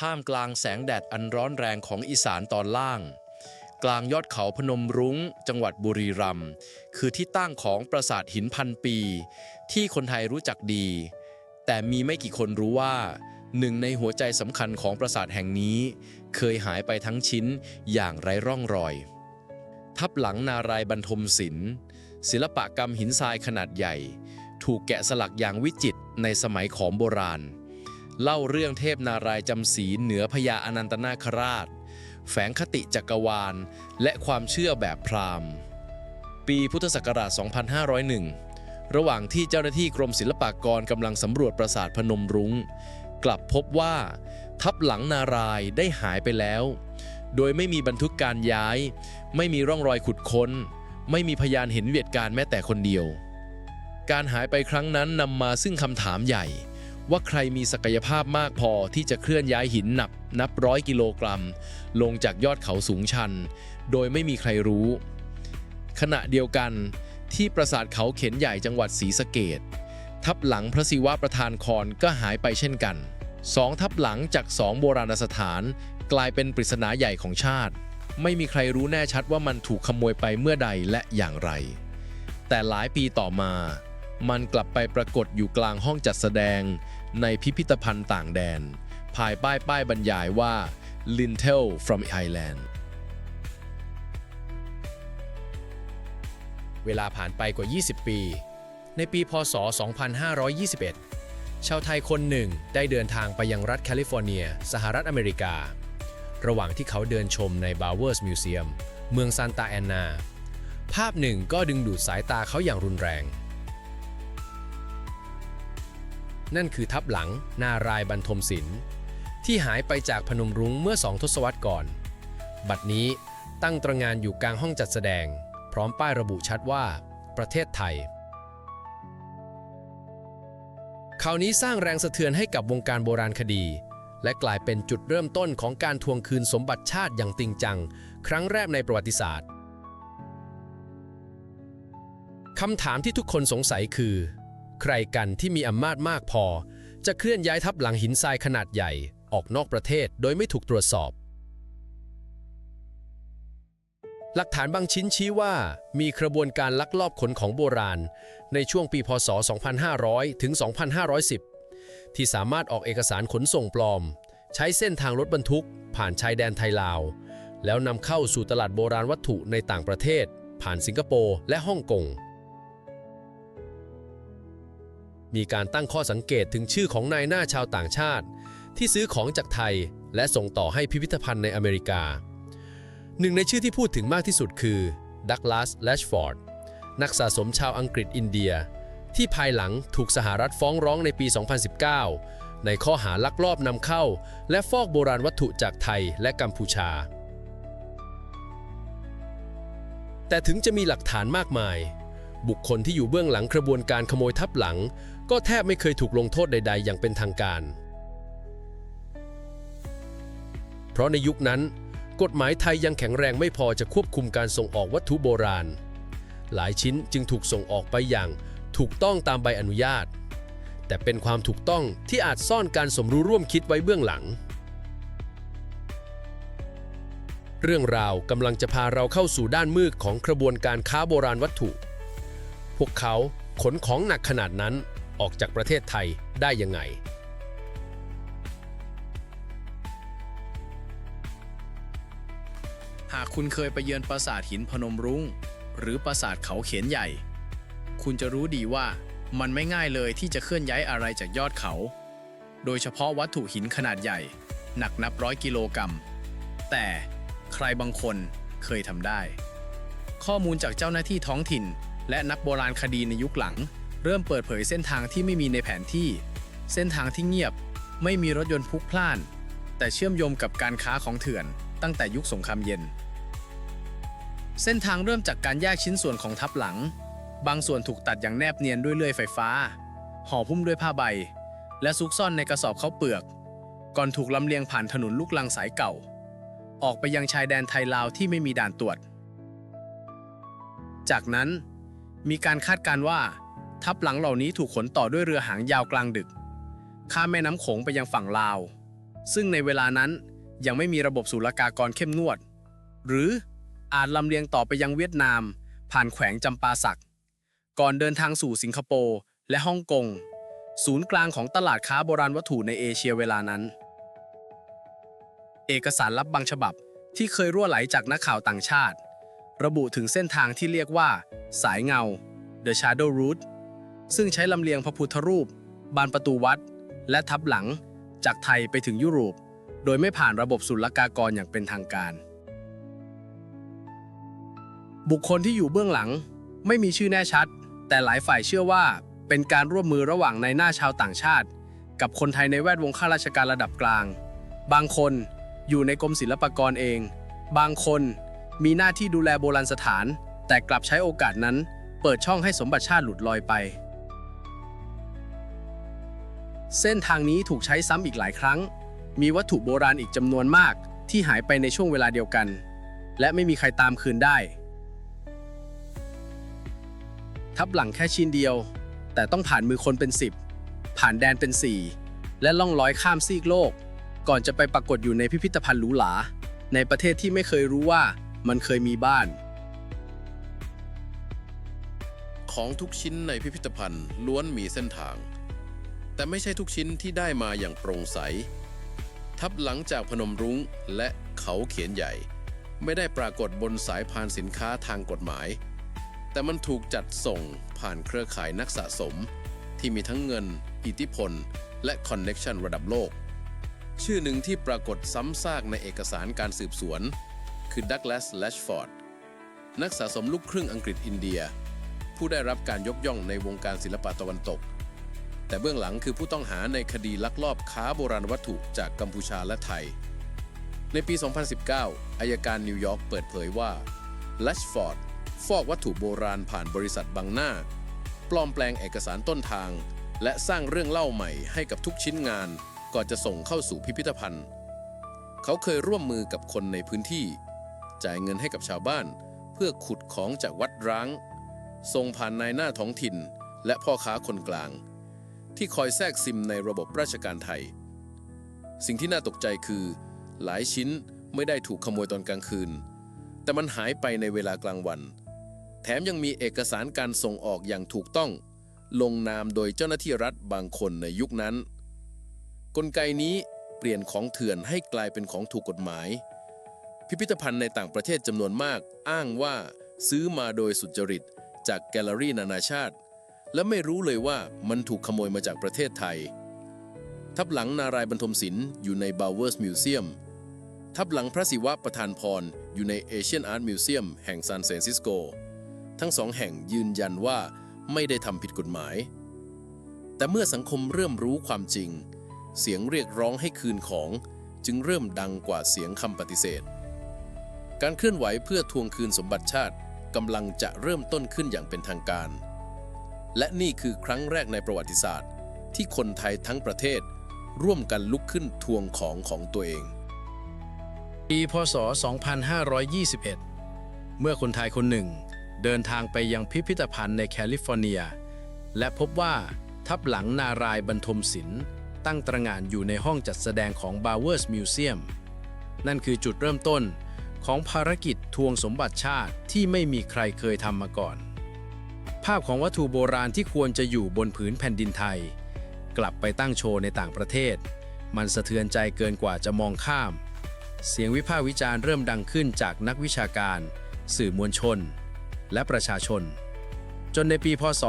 ท่ามกลางแสงแดดอันร้อนแรงของอีสานตอนล่าง กลางยอดเขาพนมรุ้ง จังหวัดบุรีรัมย์คือที่ตั้งของปราสาทหินพันปี ที่คนไทยรู้จักดี แต่มีไม่กี่คนรู้ว่า หนึ่งในหัวใจสำคัญของปราสาทแห่งนี้ เคยหายไปทั้งชิ้นอย่างไร้ร่องรอย ทับหลังนารายบรรทมศิลป์ศิลปะกรรมหินทรายขนาดใหญ่ ถูกแกะสลักอย่างวิจิตรในสมัยขอมโบราณ เล่าเรื่องเทพนารายจำศีลเหนือพญาอนันตนาคราช แฝงคติจักรวาล และความเชื่อแบบพราหมณ์ ปีพุทธศักราช 2501 ระหว่างที่เจ้าหน้าที่กรมศิลปากรกำลังสำรวจปราสาทพนมรุง้ง กลับพบว่า ทับหลังนารายได้หายไปแล้ว โดยไม่มีบันทึกการย้าย ไม่มีร่องรอยขุดค้น ไม่มีพยานเห็นเหตุการณ์แม้แต่คนเดียว การหายไปครั้งนั้นนำมาซึ่งคำถามใหญ่ ว่าใครมีศักยภาพมากพอที่จะเคลื่อนย้ายหินหนักนับร้อยกิโลกรัม ลงจากยอดเขาสูงชัน โดยไม่มีใครรู้ ขณะเดียวกันที่ปราสาทเขาเข็นใหญ่จังหวัดศรีสะเกดทับหลังพระศิวะประธานคอนก็หายไปเช่นกันสองทับหลังจากสองโบราณสถาน กลายเป็นปริศนาใหญ่ของชาติ ไม่มีใครรู้แน่ชัดว่ามันถูกขโมยไปเมื่อใดและอย่างไร แต่หลายปีต่อมา มันกลับไปปรากฏอยู่กลางห้องจัดแสดง ในพิพิธภัณฑ์ต่างแดน ภายป้ายป้ายบรรยายว่า Lintel from Ireland เวลาผ่านไปกว่า 20 ปี ในปีพศ 2521 ชาวไทยคนหนึ่งได้เดินทางไปยังรัฐแคลิฟอร์เนีย สหรัฐอเมริกา ระหว่างที่เขาเดินชมในบาวเวอร์สมิวเซียมเมืองซานตาแอนนา ภาพหนึ่งก็ดึงดูดสายตาเขาอย่างรุนแรง นั่นคือทับหลังนารายบรรทมศิลป์ที่หายไปจากพนมรุ้งเมื่อสองทศวรรษก่อน บัดนี้ตั้งตระงานอยู่กลางห้องจัดแสดง พร้อมป้ายระบุชัดว่า ประเทศไทยข่าวนี้สร้างแรงสะเทือนให้กับวงการโบราณคดี และกลายเป็นจุดเริ่มต้นของการทวงคืนสมบัติชาติอย่างจริงจัง ครั้งแรกในประวัติศาสตร์คำถามที่ทุกคนสงสัยคือ ใครกันที่มีอำนาจมากพอ จะเคลื่อนย้ายทับหลังหินทรายขนาดใหญ่ ออกนอกประเทศโดยไม่ถูกตรวจสอบ หลักฐานบางชิ้นชี้ว่ามีกระบวนการลักลอบขนของโบราณ ในช่วงปีพศ 2500 ถึง 2510 ที่สามารถออกเอกสารขนส่งปลอม ใช้เส้นทางรถบรรทุก ผ่านชายแดนไทยลาว แล้วนำเข้าสู่ตลาดโบราณวัตถุในต่างประเทศ ผ่านสิงคโปร์และฮ่องกง มีการตั้งข้อสังเกตถึงชื่อของนายหน้าชาวต่างชาติ ที่ซื้อของจากไทย และส่งต่อให้พิพิธภัณฑ์ในอเมริกา หนึ่งในชื่อที่พูดถึงมากที่สุดคือดักลาสแลชฟอร์ดนักสะสมชาวอังกฤษอินเดีย ที่ภายหลังถูกสหรัฐฟ้องร้องในปี 2019 ในข้อหาลักลอบนำเข้า และฟอกโบราณวัตถุจากไทยและกัมพูชา แต่ถึงจะมีหลักฐานมากมาย บุคคลที่อยู่เบื้องหลังกระบวนการขโมยทับหลัง ก็แทบไม่เคยถูกลงโทษใด ๆ อย่างเป็นทางการ เพราะในยุคนั้น กฎหมายไทยยังแข็งแรงไม่พอจะควบคุมการส่งออกวัตถุโบราณ หลายชิ้นจึงถูกส่งออกไปอย่างถูกต้องตามใบอนุญาต แต่เป็นความถูกต้องที่อาจซ่อนการสมรู้ร่วมคิดไว้เบื้องหลัง เรื่องราวกำลังจะพาเราเข้าสู่ด้านมืดของกระบวนการค้าโบราณวัตถุ พวกเขาขนของหนักขนาดนั้น ออกจากประเทศไทยได้ยังไงหากคุณเคยไปเยือนปราสาทหินพนมรุง้ง หรือปราสาทเขาเขียนใหญ่ คุณจะรู้ดีว่ามันไม่ง่ายเลยที่จะเคลื่อนย้ายอะไรจากยอดเขา โดยเฉพาะวัตถุหินขนาดใหญ่ หนักนับร้อยกิโลกรัม แต่ใครบางคนเคยทำได้ ข้อมูลจากเจ้าหน้าที่ท้องถิ่น และนักโบราณคดีในยุคหลัง เริ่มเปิดเผยเส้นทางที่ไม่มีในแผนที่ เส้นทางที่เงียบ ไม่มีรถยนต์พลุกพล่าน แต่เชื่อมโยงกับการค้าของเถื่อนตั้งแต่ยุคสงครามเย็น เส้นทางเริ่มจากการแยกชิ้นส่วนของทับหลัง บางส่วนถูกตัดอย่างแนบเนียนด้วยเลื่อยไฟฟ้า ห่อหุ้มด้วยผ้าใบ และซุกซ่อนในกระสอบข้าวเปลือก ก่อนถูกลำเลียงผ่านถนนลูกลังสายเก่า ออกไปยังชายแดนไทยลาวที่ไม่มีด่านตรวจ จากนั้นมีการคาดการณ์ว่า ทับหลังเหล่านี้ถูกขนต่อด้วยเรือหางยาวกลางดึก ข้ามแม่น้ำโขงไปยังฝั่งลาว ซึ่งในเวลานั้นยังไม่มีระบบศุลกากรเข้มงวด หรืออาจลำเลียงต่อไปยังเวียดนาม ผ่านแขวงจำปาสัก ก่อนเดินทางสู่สิงคโปร์และฮ่องกง ศูนย์กลางของตลาดค้าโบราณวัตถุในเอเชียเวลานั้น เอกสารลับบางฉบับที่เคยรั่วไหลจากนักข่าวต่างชาติ ระบุถึงเส้นทางที่เรียกว่า สายเงา The Shadow Route ซึ่งใช้ลำเลียงพระพุทธรูป บานประตูวัด และทับหลังจากไทยไปถึงยุโรป โดยไม่ผ่านระบบศุลกากรอย่างเป็นทางการ บุคคลที่อยู่เบื้องหลังไม่มีชื่อแน่ชัด แต่หลายฝ่ายเชื่อว่าเป็นการร่วมมือระหว่างนายหน้าชาวต่างชาติ กับคนไทยในแวดวงข้าราชการระดับกลาง บางคนอยู่ในกรมศิลปากรเอง บางคนมีหน้าที่ดูแลโบราณสถาน แต่กลับใช้โอกาสนั้น เปิดช่องให้สมบัติชาติหลุดลอยไป เส้นทางนี้ถูกใช้ซ้ำอีกหลายครั้ง มีวัตถุโบราณอีกจำนวนมากที่หายไปในช่วงเวลาเดียวกันและไม่มีใครตามคืนได้ ทับหลังแค่ชิ้นเดียว แต่ต้องผ่านมือคนเป็น 10 ผ่านแดนเป็น 4 และล่องลอยข้ามซีกโลก ก่อนจะไปปรากฏอยู่ในพิพิธภัณฑ์หรูหราในประเทศที่ไม่เคยรู้ว่ามันเคยมีบ้าน ของทุกชิ้นในพิพิธภัณฑ์ล้วนมีเส้นทาง แต่ไม่ใช่ทุกชิ้นที่ได้มาอย่างโปร่งใส ทับหลังจากพนมรุ้งและเขาเขียนใหญ่ ไม่ได้ปรากฏบนสายพานสินค้าทางกฎหมาย แต่มันถูกจัดส่งผ่านเครือข่ายนักสะสม ที่มีทั้งเงิน อิทธิพล และคอนเน็ชันระดับโลก ชื่อหนึ่งที่ปรากฏซ้ำซากในเอกสารการสืบสวน คือดักลาสแลชฟอร์ดนักสะสมลูกครึ่งอังกฤษอินเดีย ผู้ได้รับการยกย่องในวงการศิลปะตะวันตก แต่เบื้องหลังคือผู้ต้องหาในคดีลักลอบค้าโบราณวัตถุจากกัมพูชาและไทย ในปี 2019 อายการนิวยอร์กเปิดเผยว่าลัชฟอร์ดฟอกวัตถุโบราณผ่านบริษัทบังหน้า ปลอมแปลงเอกสารต้นทาง และสร้างเรื่องเล่าใหม่ให้กับทุกชิ้นงาน ก่อนจะส่งเข้าสู่พิพิธภัณฑ์ เขาเคยร่วมมือกับคนในพื้นที่ จ่ายเงินให้กับชาวบ้าน เพื่อขุดของจากวัดร้างส่งผ่านนายหน้าท้องถิ่น และพ่อค้าคนกลาง ที่คอยแทรกซิมในระบบราชการไทย สิ่งที่น่าตกใจคือ หลายชิ้นไม่ได้ถูกขโมยตอนกลางคืน แต่มันหายไปในเวลากลางวัน แถมยังมีเอกสารการส่งออกอย่างถูกต้อง ลงนามโดยเจ้าหน้าที่รัฐบางคนในยุคนั้น กลไกนี้เปลี่ยนของเถื่อนให้กลายเป็นของถูกกฎหมาย พิพิธภัณฑ์ในต่างประเทศจำนวนมากอ้างว่าซื้อมาโดยสุจริตจากแกลเลอรี่นานาชาติ และไม่รู้เลยว่ามันถูกขโมยมาจากประเทศไทย ทับหลังนารายบรรทมศิลป์อยู่ใน Bowers Museum ทับหลังพระศิวะประธานพรอยู่ใน Asian Art Museum แห่งซานฟรานซิสโก ทั้งสองแห่งยืนยันว่าไม่ได้ทำผิดกฎหมาย แต่เมื่อสังคมเริ่มรู้ความจริง เสียงเรียกร้องให้คืนของจึงเริ่มดังกว่าเสียงคำปฏิเสธ การเคลื่อนไหวเพื่อทวงคืนสมบัติชาติกำลังจะเริ่มต้นขึ้นอย่างเป็นทางการ และนี่คือครั้งแรกในประวัติศาสตร์ ที่คนไทยทั้งประเทศ ร่วมกันลุกขึ้นทวงของของตัวเอง ปีพศ 2521 เมื่อคนไทยคนหนึ่ง เดินทางไปยังพิพิธภัณฑ์ในแคลิฟอร์เนีย และพบว่าทับหลังนารายบรรทมศิลป์ตั้งตระหง่านอยู่ในห้องจัดแสดงของ Bowers Museum นั่นคือจุดเริ่มต้นของภารกิจทวงสมบัติชาติที่ไม่มีใครเคยทำมาก่อน ภาพของวัตถุโบราณที่ควรจะอยู่บนผืนแผ่นดินไทย กลับไปตั้งโชว์ในต่างประเทศ มันสะเทือนใจเกินกว่าจะมองข้าม เสียงวิพากษ์วิจารณ์เริ่มดังขึ้นจากนักวิชาการ สื่อมวลชน และประชาชน จนในปีพศ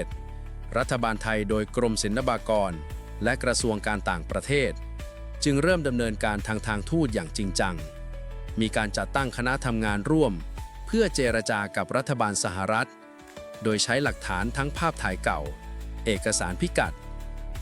2531 รัฐบาลไทยโดยกรมศิลปากร และกระทรวงการต่างประเทศ จึงเริ่มดำเนินการทางทางทูตอย่างจริงจัง มีการจัดตั้งคณะทำงานร่วม พื่อเจรจากับรัฐบาลสหรัฐ โดยใช้หลักฐานทั้งภาพถ่ายเก่า เอกสารพิกัด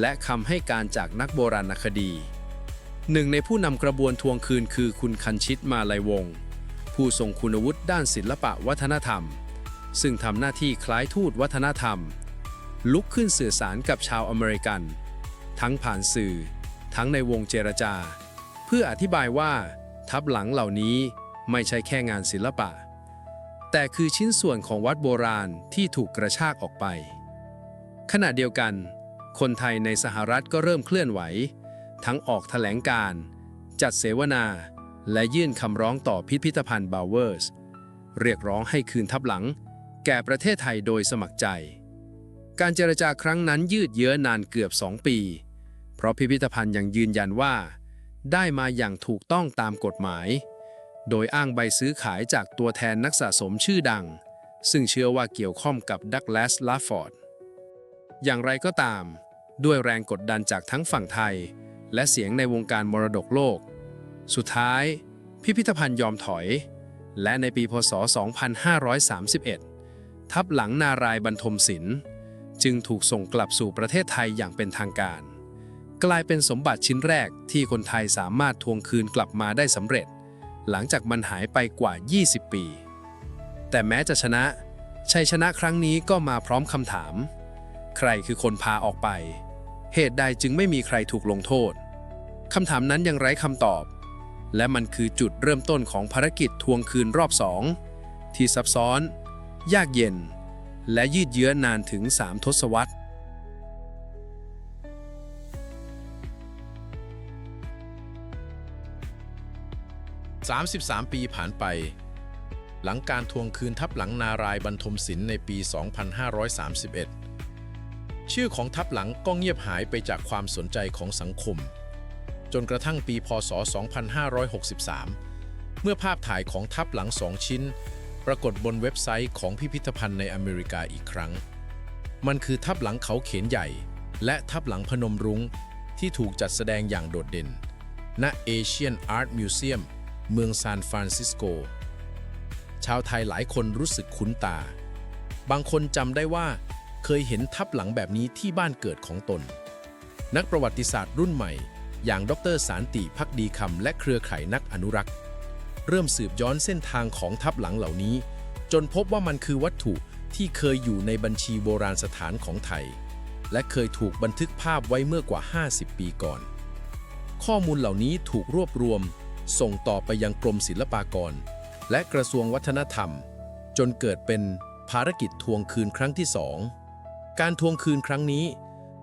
และคำให้การจากนักโบราณคดี หนึ่งในผู้นำกระบวนทวงคืนคือคุณคันชิตมาลัยวง ผู้ทรงคุณวุฒิด้านศิลปะวัฒนธรรม ซึ่งทำหน้าที่คล้ายทูตวัฒนธรรม ลุกขึ้นสื่อสารกับชาวอเมริกัน ทั้งผ่านสื่อ ทั้งในวงเจรจา เพื่ออธิบายว่าทับหลังเหล่านี้ไม่ใช่แค่งานศิลปะ แต่คือชิ้นส่วนของวัดโบราณที่ถูกกระชากออกไป ขณะเดียวกัน คนไทยในสหรัฐก็เริ่มเคลื่อนไหว ทั้งออกแถลงการ จัดเสวนา และยื่นคำร้องต่อพิพิธภัณฑ์บาวเวอร์ส เรียกร้องให้คืนทับหลัง แก่ประเทศไทยโดยสมัครใจ การเจรจาครั้งนั้นยืดเยื้อนานเกือบ2ปี เพราะพิพิธภัณฑ์ยังยืนยันว่า ได้มาอย่างถูกต้องตามกฎหมาย โดยอ้างใบซื้อขายจากตัวแทนนักสะสมชื่อดัง ซึ่งเชื่อว่าเกี่ยวข้องกับดักลาสลาฟอร์ด อย่างไรก็ตาม ด้วยแรงกดดันจากทั้งฝั่งไทย และเสียงในวงการมรดกโลก สุดท้าย พิพิธภัณฑ์ยอมถอย และในปีพศ 2531 ทับหลังนารายบรรทมศิลป์จึงถูกส่งกลับสู่ประเทศไทยอย่างเป็นทางการ กลายเป็นสมบัติชิ้นแรกที่คนไทยสามารถทวงคืนกลับมาได้สำเร็จ หลังจากมันหายไปกว่า 20 ปี แต่แม้จะชนะ ชัยชนะครั้งนี้ก็มาพร้อมคำถาม ใครคือคนพาออกไป เหตุใดจึงไม่มีใครถูกลงโทษคำถามนั้นยังไร้คำตอบ และมันคือจุดเริ่มต้นของภารกิจทวงคืนรอบสองที่ซับซ้อน ยากเย็น และยืดเยื้อนานถึง 3 ทศวรรษ 33 ปีผ่านไป หลังการทวงคืนทับหลังนารายบรรทมศิลป์ในปี 2531 ชื่อของทับหลังก็เงียบหายไปจากความสนใจของสังคม จนกระทั่งปีพศ 2563 เมื่อภาพถ่ายของทับหลังสองชิ้น ปรากฏบนเว็บไซต์ของพิพิธภัณฑ์ในอเมริกาอีกครั้ง มันคือทับหลังเขาเขนใหญ่ และทับหลังพนมรุ้งที่ถูกจัดแสดงอย่างโดดเด่นณ Asian Art Museum เมืองซานฟรานซิสโก ชาวไทยหลายคนรู้สึกคุ้นตา บางคนจำได้ว่าเคยเห็นทับหลังแบบนี้ที่บ้านเกิดของตน นักประวัติศาสตร์รุ่นใหม่ อย่างดรสารติพักดีคำและเครือข่ายนักอนุรักษ์ เริ่มสืบย้อนเส้นทางของทับหลังเหล่านี้ จนพบว่ามันคือวัตถุที่เคยอยู่ในบัญชีโบราณสถานของไทย และเคยถูกบันทึกภาพไว้เมื่อกว่า 50 ปีก่อน ข้อมูลเหล่านี้ถูกรวบรวม ส่งต่อไปยังกรมศิลปากร และกระทรวงวัฒนธรรม จนเกิดเป็นภารกิจทวงคืนครั้งที่สองการทวงคืนครั้งนี้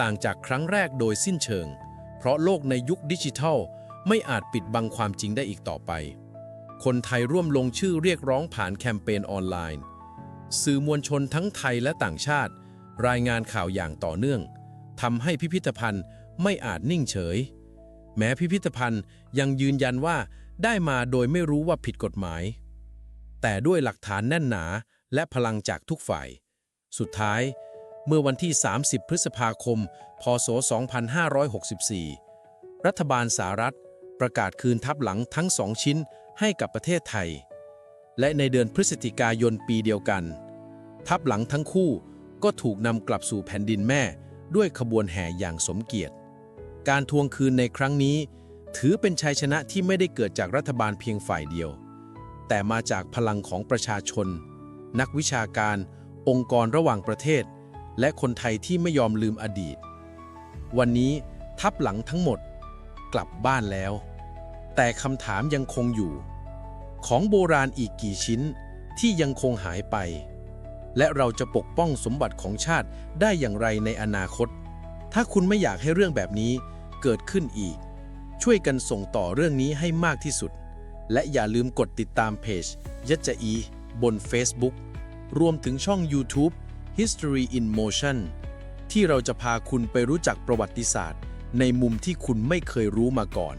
ต่างจากครั้งแรกโดยสิ้นเชิง เพราะโลกในยุคดิจิทัล ไม่อาจปิดบังความจริงได้อีกต่อไป คนไทยร่วมลงชื่อเรียกร้องผ่านแคมเปญออนไลน์ สื่อมวลชนทั้งไทยและต่างชาติ รายงานข่าวอย่างต่อเนื่องทำให้พิพิธภัณฑ์ไม่อาจนิ่งเฉย แม้พิพิธภัณฑ์ยังยืนยันว่าได้มาโดยไม่รู้ว่าผิดกฎหมาย แต่ด้วยหลักฐานแน่นหนาและพลังจากทุกฝ่าย สุดท้าย เมื่อวันที่ 30 พฤษภาคม พศ 2564 รัฐบาลสหรัฐประกาศคืนทับหลังทั้งสองชิ้นให้กับประเทศไทย และในเดือนพฤศจิกายนปีเดียวกัน ทับหลังทั้งคู่ก็ถูกนำกลับสู่แผ่นดินแม่ด้วยขบวนแห่อย่างสมเกียรติ การทวงคืนในครั้งนี้ ถือเป็นชัยชนะที่ไม่ได้เกิดจากรัฐบาลเพียงฝ่ายเดียว แต่มาจากพลังของประชาชน นักวิชาการ องค์กรระหว่างประเทศ และคนไทยที่ไม่ยอมลืมอดีต วันนี้ทับหลังทั้งหมดกลับบ้านแล้ว แต่คำถามยังคงอยู่ ของโบราณอีกกี่ชิ้นที่ยังคงหายไป และเราจะปกป้องสมบัติของชาติได้อย่างไรในอนาคต ถ้าคุณไม่อยากให้เรื่องแบบนี้เกิดขึ้นอีก ช่วยกันส่งต่อเรื่องนี้ให้มากที่สุด และอย่าลืมกดติดตามเพจยัจอีบน Facebook รวมถึงช่อง YouTube History in Motion ที่เราจะพาคุณไปรู้จักประวัติศาสตร์ ในมุมที่คุณไม่เคยรู้มาก่อน